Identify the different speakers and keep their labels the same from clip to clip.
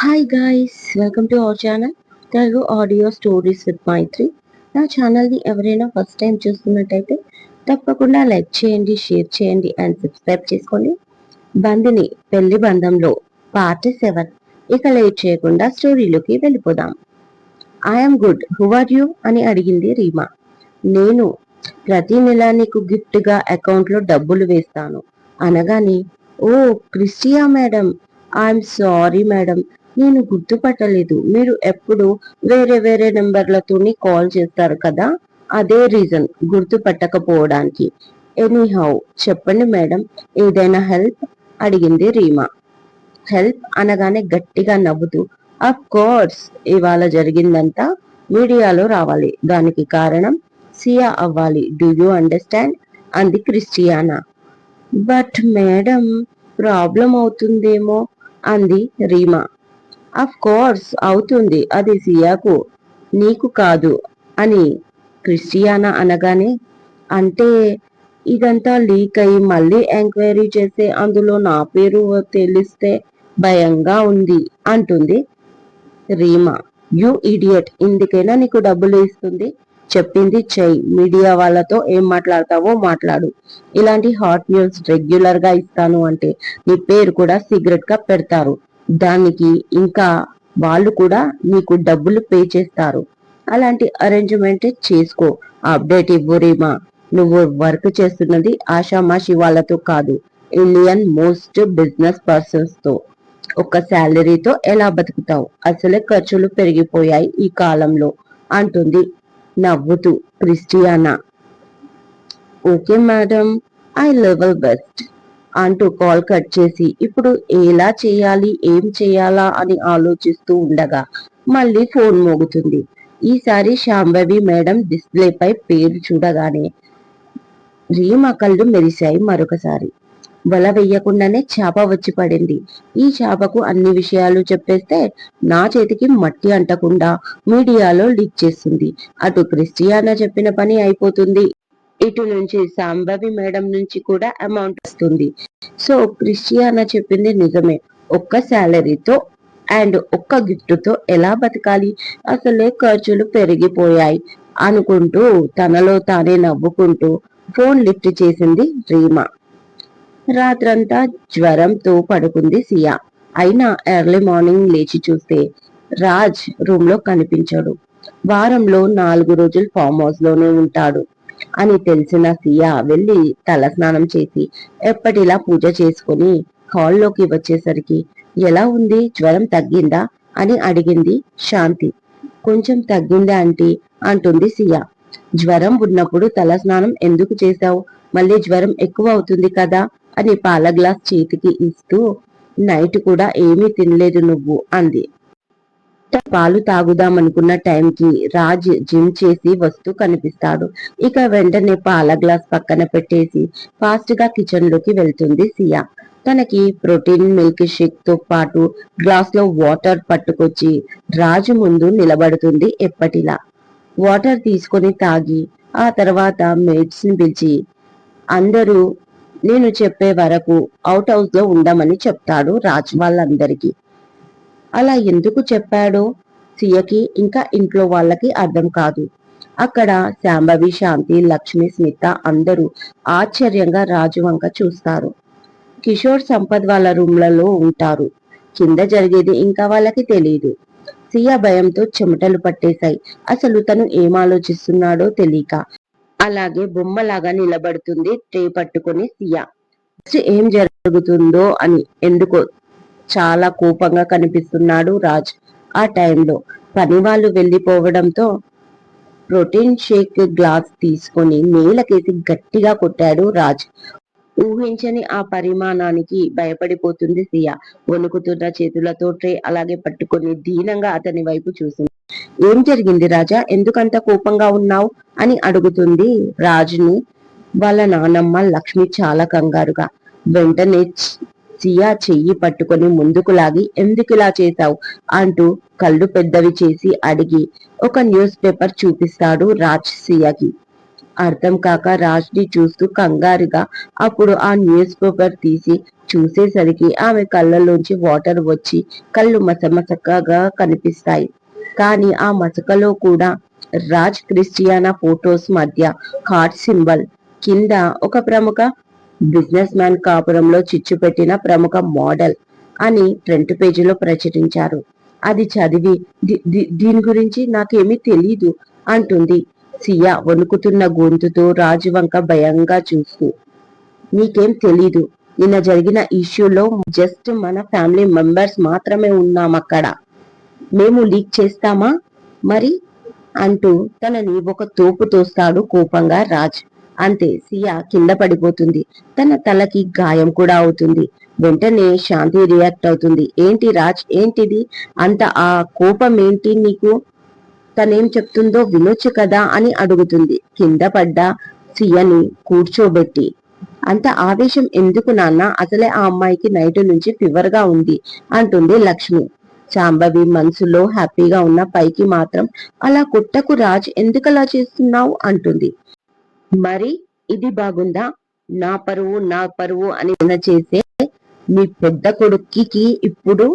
Speaker 1: Hi guys welcome to our channel Telugu audio stories with Maitri నా ఛానల్ని ఎవరైనా first time చూస్తున్నట్టయితే తప్పకుండా లైక్ చేయండి షేర్ చేయండి అండ్ సబ్స్క్రైబ్ చేసుకోండి. బందిని పెళ్ళి బంధంలో పార్ట్ సెవెన్ ఇక లేట్ చేయకుండా స్టోరీలోకి వెళ్ళిపోదాం. I'm good who are you అని అడిగింది రీమా. నేను ప్రతి నెల నీకు గిఫ్ట్గా అకౌంట్లో డబ్బులు వేస్తాను. అనగానే ఓ Christia madam. I'm sorry madam. నేను గుర్తుపట్టలేదు. మీరు ఎప్పుడు వేరే వేరే నెంబర్లతోని కాల్ చేస్తారు కదా? అదే రీజన్ గుర్తుపట్టకపోవడానికి. ఎనీహౌ చెప్పండి మేడం. ఏదైనా హెల్ప్? అడిగింది రీమా. హెల్ప్ అనగానే గట్టిగా నవ్వుతూ అఫ్ కోర్స్ ఇవాళ జరిగిందంతా మీడియాలో రావాలి. దానికి కారణం సియా అవ్వాలి. Do you understand? అంది క్రిస్టియానా. బట్ మేడం ప్రాబ్లం అవుతుందేమో అంది రీమా. అఫ్ కోర్స్ అవుతుంది. అది సియాకు నీకు కాదు అని క్రిస్టియానా అనగానే అంటే ఇదంతా లీక్ అయి మళ్ళీ ఎంక్వైరీ చేస్తే అందులో నా పేరు తెలిస్తే భయంగా ఉంది అంటుంది రీమా. యు ఇడియట్ ఇందుకైనా నీకు డబ్బులు ఇస్తుంది. చెప్పింది చెయ్యి మీడియా వాళ్ళతో ఏం మాట్లాడతావో మాట్లాడు. ఇలాంటి హాట్ న్యూస్ రెగ్యులర్గా ఇస్తాను అంటే నీ పేరు కూడా సీక్రెట్గా పెడతారు. దానికి ఇంకా వాళ్ళు కూడా నీకు డబ్బులు పే చేస్తారు. అలాంటి అరేంజ్మెంట్ చేసుకో. అప్డేట్ ఇవ్వు రీమా. నువ్వు వర్క్ చేస్తున్నది ఆషామాషి వాళ్ళతో కాదు. ఇండియన్ మోస్ట్ బిజినెస్ పర్సన్స్తో. ఒక శాలరీతో ఎలా బతుకుతావు? అసలే ఖర్చులు పెరిగిపోయాయి ఈ కాలంలో అంటుంది నవ్వుతూ Christiana. Okay madam. I level best అంటూ కాల్ కట్ చేసి ఇప్పుడు ఎలా చేయాలి? ఏం చేయాలా? అని ఆలోచిస్తూ ఉండగా మళ్ళీ ఫోన్ మోగుతుంది. ఈసారి శాంభవి మేడం డిస్ప్లేపై పేరు చూడగానే రీమా కళ్ళు మెరిశాయి మరొకసారి. వల వెయ్యకుండానే చేప వచ్చి పడింది. ఈ చేపకు అన్ని విషయాలు చెప్పేస్తే నా చేతికి మట్టి అంటకుండా మీడియాలో లీక్ చేస్తుంది. అటు క్రిస్టియానా చెప్పిన పని అయిపోతుంది. ఇటు నుంచి సాంబవి మేడం నుంచి కూడా అమౌంట్ వస్తుంది. సో క్రిస్టియానా చెప్పింది నిజమే. ఒక్క శాలరీతో అండ్ ఒక్క గిఫ్ట్తో ఎలా బతకాలి? అసలే ఖర్చులు పెరిగిపోయాయి అనుకుంటూ తనలో తానే నవ్వుకుంటూ ఫోన్ లిఫ్ట్ చేసింది రీమా. రాత్రంతా జ్వరంతో పడుకుంది సియా. అయినా ఎర్లీ మార్నింగ్ లేచి చూస్తే రాజ్ రూమ్లో కనిపించాడు. వారంలో నాలుగు రోజులు ఫామ్ హౌస్లోనే ఉంటాడు. అని తెలిసిన సియా వెళ్ళి తల స్నానం చేసి ఎప్పటిలా పూజ చేసుకుని హాల్లోకి వచ్చేసరికి ఎలా ఉంది? జ్వరం తగ్గిందా? అని అడిగింది శాంతి. కొంచెం తగ్గిందా ఆంటీ? అంటుంది సియా. జ్వరం ఉన్నప్పుడు తల స్నానం ఎందుకు చేశావు? మళ్ళీ జ్వరం ఎక్కువ అవుతుంది కదా? అని పాల గ్లాస్ చేతికి ఇస్తూ నైట్ కూడా ఏమీ తినలేదు నువ్వు అంది. పాలు తాగుదామనుకున్న టైంకి రాజ్ జిమ్ చేసి వస్తూ కనిపిస్తాడు. ఇక వెంటనే పాల గ్లాస్ పక్కన పెట్టేసి ఫాస్ట్గా కిచెన్లోకి వెళ్తుంది సియా. తనకి ప్రోటీన్ మిల్క్ షేక్తో పాటు గ్లాస్లో వాటర్ పట్టుకొచ్చి రాజు ముందు నిలబడుతుంది ఎప్పటిలా. వాటర్ తీసుకొని తాగి ఆ తర్వాత మేట్స్ని పిలిచి అందరూ నేను చెప్పే వరకు అవుట్ హౌస్లో ఉండమని చెప్తాడు రాజ్ వాళ్ళందరికీ. అలా ఎందుకు చెప్పాడో? సియకి ఇంకా ఇంట్లో వాళ్ళకి అర్థం కాదు. అక్కడ శాంభవి శాంతి లక్ష్మి స్మిత అందరూ ఆశ్చర్యంగా రాజు వంక చూస్తారు. కిషోర్ సంపద్ వాళ్ళ రూమ్లలో ఉంటారు. కింద జరిగేది ఇంకా వాళ్ళకి తెలియదు సియా భయంతో చెమటలు పట్టేశాయి. అసలు తను ఏం ఆలోచిస్తున్నాడో తెలియక. అలాగే బొమ్మలాగా నిలబడుతుంది ట్రే పట్టుకుని సియా. ఏం జరుగుతుందో అని ఎందుకో చాలా కోపంగా కనిపిస్తున్నాడు రాజ్. ఆ టైంలో పని వాళ్ళు వెళ్ళిపోవడంతో ప్రోటీన్ షేక్ గ్లాస్ తీసుకొని నేలకేసి గట్టిగా కొట్టాడు రాజ్. ఊహించని ఆ పరిమాణానికి భయపడిపోతుంది సియా. వణుకుతున్న చేతులతో ట్రే అలాగే పట్టుకొని దీనంగా అతని వైపు చూసింది. ఏం జరిగింది రాజా? ఎందుకంత కోపంగా ఉన్నావు? అని అడుగుతుంది రాజుని. వాళ్ళ నానమ్మ లక్ష్మి చాలా కంగారుగా. వెంటనే సియా చెయ్యి పట్టుకొని ముందుకు లాగి ఎందుకులా చేశావు? అంటూ కళ్ళు పెద్దవి చేసి అడిగి ఒక న్యూస్ పేపర్ చూపిస్తాడు రాజ్ సియాకి. అర్థం కాక రాజ్ని చూస్తూ కంగారుగా అప్పుడు ఆ న్యూస్ పేపర్ తీసి చూసేసరికి ఆమె కళ్ళలోంచి వాటర్ వచ్చి కళ్ళు మసమసకగా కనిపిస్తాయి. కానీ ఆ మసకలో కూడా రాజ్ క్రిస్టియానా ఫోటోస్ మధ్య హార్ట్ సింబల్. కింద ఒక ప్రముఖ బిజినెస్ మ్యాన్ కాపురంలో చిచ్చు పెట్టిన ప్రముఖ మోడల్ అని ఫ్రంట్ పేజీలో ప్రచురించారు. అది చదివి దీని గురించి నాకేమీ తెలీదు అంటుంది. సియా వణుకుతున్న గొంతుతో రాజు వంక భయంగా చూస్తూ నీకేం తెలీదు. నిన్న జరిగిన ఇష్యూలో జస్ట్ మన ఫ్యామిలీ మెంబర్స్ మాత్రమే ఉన్నాం అక్కడ. మేము లీక్ చేస్తామా? మరి? అంటూ తనని ఒక తోపు తోస్తాడు కోపంగా రాజ్. అంతే సియా కింద పడిపోతుంది. తన తలకి గాయం కూడా అవుతుంది. వెంటనే శాంతి రియాక్ట్ అవుతుంది. ఏంటి రాజ్? ఏంటిది? అంత ఆ కోపం ఏంటి నీకు? తనేం చెప్తుందో వినొచ్చు కదా అని అడుగుతుంది. కింద పడ్డ సియని కూర్చోబెట్టి. అంత ఆవేశం ఎందుకు నాన్న? అసలే ఆ అమ్మాయికి నైట్ నుంచి ఫీవర్గా ఉంది అంటుంది లక్ష్మి. శాంభవి మనసులో హ్యాపీగా ఉన్న పైకి మాత్రం అలా కుట్టకు రాజ్ ఎందుకు అలా చేస్తున్నావు? అంటుంది. మరి ఇది బాగుందా? నా పరువు నా పరువు అని చేసే మీ పెద్ద కొడుక్కి ఇప్పుడు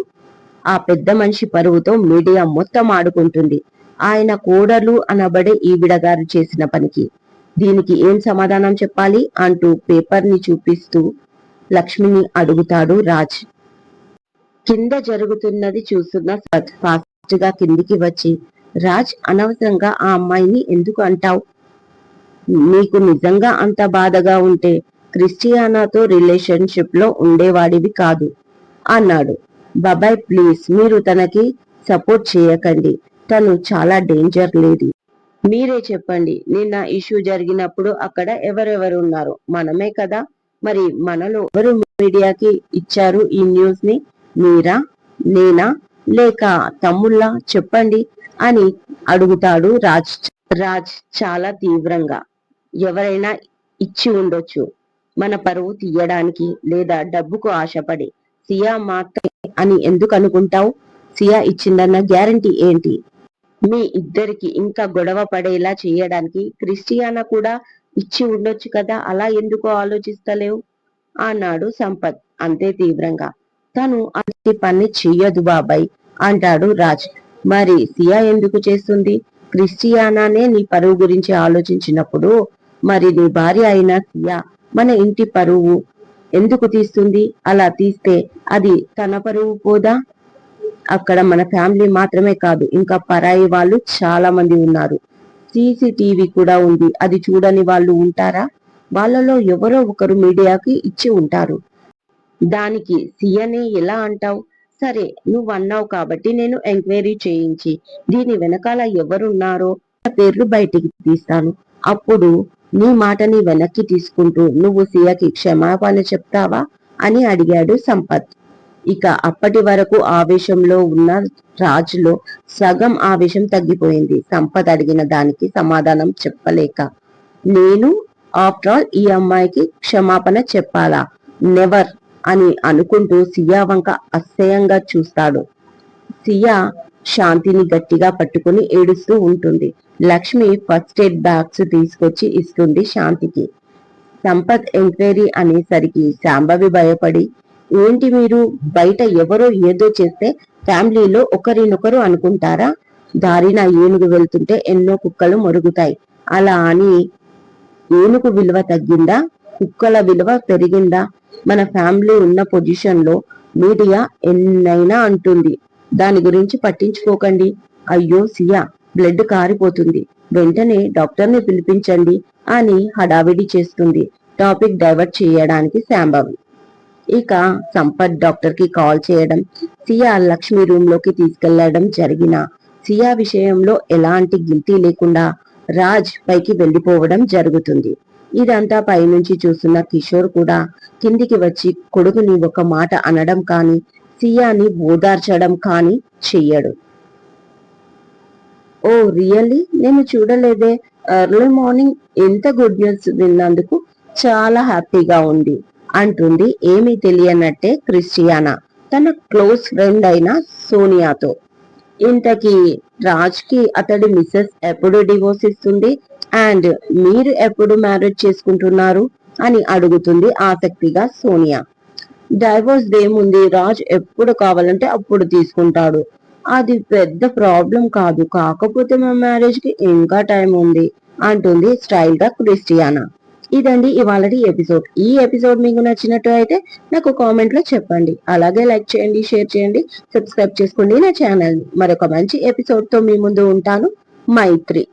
Speaker 1: ఆ పెద్ద మనిషి పరువుతో మీడియా మొత్తం ఆడుకుంటుంది. ఆయన కోడలు అనబడే ఈవిడ గారు చేసిన పనికి. దీనికి ఏం సమాధానం చెప్పాలి అంటూ పేపర్ని చూపిస్తూ లక్ష్మిని అడుగుతాడు రాజ్. కింద జరుగుతున్నది చూస్తున్న ఫాస్ట్గా కిందికి వచ్చి రాజ్ అనవసరంగా ఆ అమ్మాయిని ఎందుకు అంటావు? నీకు నిజంగా అంత బాధగా ఉంటే క్రిస్టియానాతో రిలేషన్షిప్లో ఉండేవాడివి కాదు అన్నాడు. బాబాయ్ ప్లీజ్ మీరు తనకి సపోర్ట్ చేయకండి. తను చాలా డేంజర్ లేది మీరే చెప్పండి నిన్న ఇష్యూ జరిగినప్పుడు అక్కడ ఎవరెవరు ఉన్నారు మనమే కదా? మరి మనలో ఎవరు మీడియాకి ఇచ్చారు ఈ న్యూస్ని మీరా? నేనా? లేక తమ్ముళ్ళ? చెప్పండి అని అడుగుతాడు రాజ్. రాజ్ చాలా తీవ్రంగా. ఎవరైనా ఇచ్చి ఉండొచ్చు. మన పరువు తీయడానికి లేదా డబ్బుకు ఆశపడి సియా మాత్రమే అని ఎందుకు అనుకుంటావు? సియా ఇచ్చిందన్న గ్యారంటీ ఏంటి? మీ ఇద్దరికి ఇంకా గొడవ పడేలా చేయడానికి క్రిస్టియానా కూడా ఇచ్చి ఉండొచ్చు కదా? అలా ఎందుకు ఆలోచిస్తలేవు? అన్నాడు సంపత్ అంతే తీవ్రంగా. తను అతి పని చెయ్యదు బాబాయ్ అంటాడు రాజ్. మరి సియా ఎందుకు చేస్తుంది? క్రిస్టియానానే నీ పరువు గురించి ఆలోచించినప్పుడు మరి నీ భార్య అయిన సియా మన ఇంటి పరువు ఎందుకు తీస్తుంది? అలా తీస్తే అది తన పరువు పోదా? అక్కడ మన ఫ్యామిలీ మాత్రమే కాదు ఇంకా పరాయి వాళ్ళు చాలా మంది ఉన్నారు. సీసీటీవీ కూడా ఉంది. అది చూడని వాళ్ళు ఉంటారా? వాళ్ళలో ఎవరో ఒకరు మీడియాకి ఇచ్చి ఉంటారు. దానికి సీఎనే ఎలా అంటావు? సరే నువ్వు అన్నావు కాబట్టి నేను ఎంక్వైరీ చేయించి దీని వెనకాల ఎవరున్నారో పేర్లు బయటికి తీస్తాను. అప్పుడు నీ మాటని వెనక్కి తీసుకుంటూ నువ్వు సియకి క్షమాపణ చెప్తావా అని అడిగాడు సంపత్. ఇక అప్పటి వరకు ఆవేశంలో ఉన్న రాజులో సగం ఆవేశం తగ్గిపోయింది. సంపత్ అడిగిన దానికి సమాధానం చెప్పలేక నేను ఆఫ్టర్ ఆల్ ఈ అమ్మాయికి క్షమాపణ చెప్పాలా? నెవర్ అని అనుకుంటూ సియా వంక అసహ్యంగా చూస్తాడు. సియా శాంతిని గట్టిగా పట్టుకుని ఏడుస్తూ ఉంటుంది. లక్ష్మి ఫస్ట్ ఎయిడ్ బ్యాగ్స్ తీసుకొచ్చి ఇస్తుంది శాంతికి. సంపత్ ఎంక్వైరీ అనేసరికి శాంభవి భయపడి ఏంటి మీరు? బయట ఎవరో ఏదో చేస్తే ఫ్యామిలీలో ఒకరినొకరు అనుకుంటారా? దారిన ఏనుగు వెళ్తుంటే ఎన్నో కుక్కలు మరుగుతాయి. అలా అని ఏనుగు విలువ తగ్గిందా? కుక్కల విలువ పెరిగిందా? మన ఫ్యామిలీ ఉన్న పొజిషన్లో మీడియా ఎన్నైనా అంటుంది. దాని గురించి పట్టించుకోకండి. అయ్యో సియా! బ్లడ్ కారిపోతుంది. వెంటనే డాక్టర్ని పిలిపించండి అని హడావిడి చేస్తుంది. టాపిక్ డైవర్ట్ చేయడానికి శాంభవి. ఇక సంపత్ డాక్టర్కి కాల్ చేయడం సియా లక్ష్మి రూమ్లోకి తీసుకెళ్ళడం జరిగిన సియా విషయంలో ఎలాంటి గిల్టీ లేకుండా రాజ్ పైకి వెళ్ళిపోవడం జరుగుతుంది. ఇదంతా పైనుంచి చూస్తున్న కిషోర్ కూడా కిందికి వచ్చి కొడుకుని ఒక మాట అనడం కానీ సియాని ఓదార్చడం కానీ చెయ్యడు. Oh really? నేను చూడలేదే. ఎర్లీ మార్నింగ్ ఎంత గుడ్ న్యూస్ విన్నందుకు చాలా హ్యాపీగా ఉంది. అంటుంది ఏమీ తెలియనట్టే క్రిస్టియానా. తన క్లోజ్ ఫ్రెండ్ అయిన సోనియాతో. ఇంతకీ రాజ్కి అతడి మిస్సెస్ ఎప్పుడు డివోర్స్ ఇస్తుంది? అండ్ మీరు ఎప్పుడు మ్యారేజ్ చేసుకుంటున్నారు? అని అడుగుతుంది ఆసక్తిగా సోనియా. డైవోర్స్ దేముంది రాజ్ ఎప్పుడు కావాలంటే అప్పుడు తీసుకుంటాడు. అది పెద్ద ప్రాబ్లం కాదు. కాకపోతే మా మ్యారేజ్కి ఇంకా టైం ఉంది అంటుంది స్టైల్గా క్రిస్టియానా. ఇదండి ఇవాళ ఎపిసోడ్ ఈ ఎపిసోడ్ మీకు నచ్చినట్టు అయితే నాకు కామెంట్లో చెప్పండి. అలాగే లైక్ చేయండి షేర్ చేయండి సబ్స్క్రైబ్ చేసుకోండి నా ఛానల్ మరొక మంచి ఎపిసోడ్తో మీ ముందు ఉంటాను. మైత్రి.